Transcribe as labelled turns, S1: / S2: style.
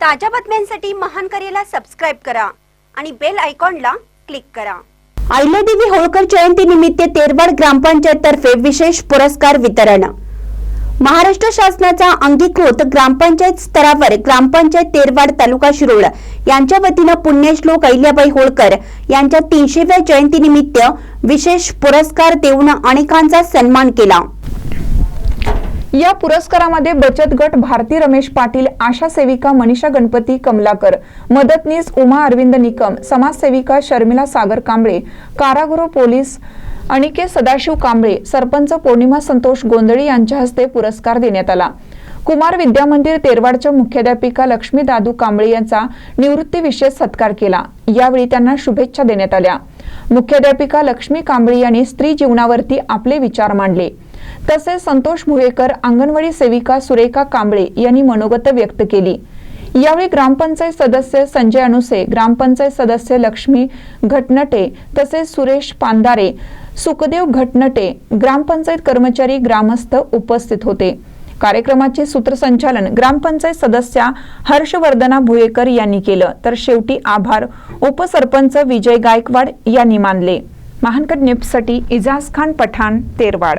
S1: ताज्या बातम्यांसाठी महान करेला सबस्क्राईब करा आणि बेल आयकॉनला क्लिक करा.
S2: अहिल्यादेवी होळकर जयंती निमित्त तेरवाड ग्रामपंचायत तर्फे विशेष पुरस्कार वितरण. महाराष्ट्र शासनाचा अंगीकृत ग्रामपंचायत स्तरावर ग्रामपंचायत तेरवाड तालुका शिरोळ यांच्या वतीनं पुण्यश्लोक अहिल्याबाई होळकर यांच्या तीनशेव्या जयंतीनिमित्त विशेष पुरस्कार देऊन अनेकांचा सन्मान केला.
S3: या पुरस्कारामध्ये बचत गट भारती रमेश पाटील आशा सेविका मनीषा गणपती कमलाकर मदतनीस उमा अरविंद निकम समाजसेविका शर्मिला सागर कांबळे कारागृह पोलीस अनिकेत सदाशिव कांबळे सरपंच पौर्णिमा संतोष गोंधळी यांच्या हस्ते पुरस्कार देण्यात आला. कुमार विद्या मंदिर तेरवाडच्या मुख्याध्यापिका लक्ष्मी दादू कांबळे यांचा निवृत्ती विशेष सत्कार केला. यावेळी त्यांना शुभेच्छा देण्यात आल्या. मुख्याध्यापिका लक्ष्मी कांबळे यांनी स्त्री जीवनावरती आपले विचार मांडले. तसेच संतोष भुयेकर अंगणवाडी सेविका सुरेखा कांबळे यांनी मनोगत व्यक्त केली. यावेळी ग्रामपंचायत सदस्य संजय अनुसे ग्रामपंचायत सदस्य लक्ष्मी घटनटे तसेच सुरेश पांदारे सुखदेव घटनटे ग्रामपंचायत कर्मचारी ग्रामस्थ उपस्थित होते. कार्यक्रमाचे सूत्रसंचालन ग्रामपंचायत सदस्या हर्षवर्धना भुयेकर यांनी केलं. तर शेवटी आभार उपसरपंच विजय गायकवाड यांनी मानले. महानकट न्यूजसाठी इजाज खान पठाण तेरवाड.